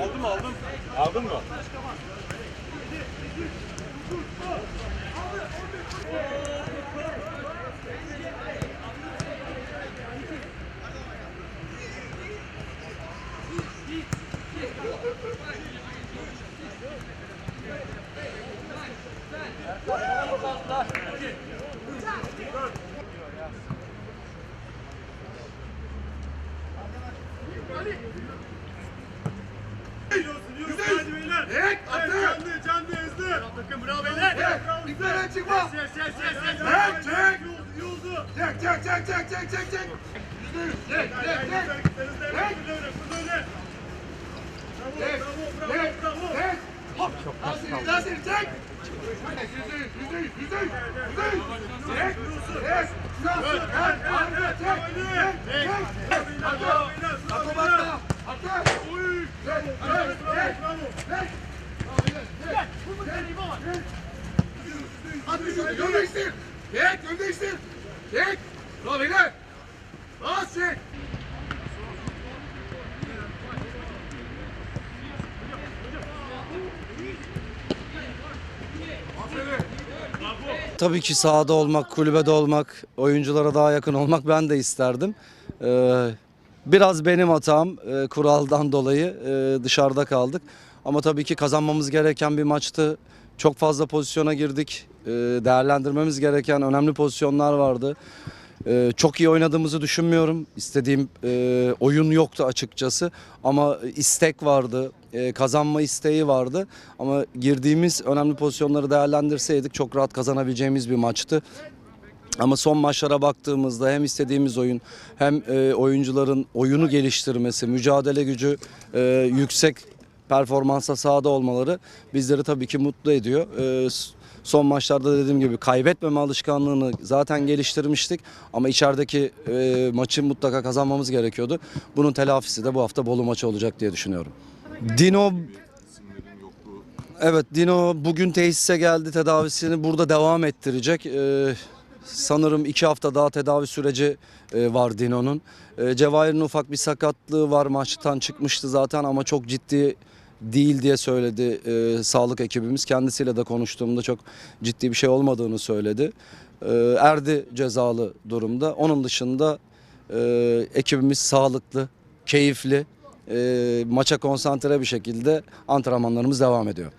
Aldım aldım. Aldın mı? Tek beyler. Bizlerden çıkma. Çek, çek. Çek çek çek çek çek çek çek. Çek çek çek. Çek. Çek. Çek. Hop. Nasıl nasıl çek. Yüzde yüz yüzde yüz yüzde yüz. Yüzde yüz. Çek. Çek. Nasıl? Çek. Çek. Çek. Çek. Atı. Atı bakma. Atı. Çek. Çek. Çek. Çek. Şunu yön değiştir. Çek, yön değiştir. Çek. Bravo beyler. Bas çek. Tabii ki sahada olmak, kulübede olmak, oyunculara daha yakın olmak ben de isterdim. Ee, biraz benim hatam e, kuraldan dolayı e, dışarıda kaldık. Ama tabii ki kazanmamız gereken bir maçtı. Çok fazla pozisyona girdik. Ee, değerlendirmemiz gereken önemli pozisyonlar vardı. Ee, çok iyi oynadığımızı düşünmüyorum. İstediğim e, oyun yoktu açıkçası ama istek vardı, e, kazanma isteği vardı. Ama girdiğimiz önemli pozisyonları değerlendirseydik çok rahat kazanabileceğimiz bir maçtı. Ama son maçlara baktığımızda hem istediğimiz oyun hem e, oyuncuların oyunu geliştirmesi, mücadele gücü yüksek performansa sahada olmaları bizleri tabii ki mutlu ediyor. E, s- son maçlarda dediğim gibi kaybetmeme alışkanlığını zaten geliştirmiştik ama içerideki e, maçı mutlaka kazanmamız gerekiyordu. Bunun telafisi de bu hafta Bolu maçı olacak diye düşünüyorum. Dino Evet Dino bugün tesise geldi tedavisini burada devam ettirecek. Ee, sanırım iki hafta daha tedavi süreci e, var Dino'nun. Ee, Cevahir'in ufak bir sakatlığı var maçtan çıkmıştı zaten ama çok ciddi değil diye söyledi e, sağlık ekibimiz. Kendisiyle de konuştuğumda çok ciddi bir şey olmadığını söyledi. Ee, Erdi cezalı durumda. Onun dışında e, ekibimiz sağlıklı, keyifli, e, maça konsantre bir şekilde antrenmanlarımız devam ediyor.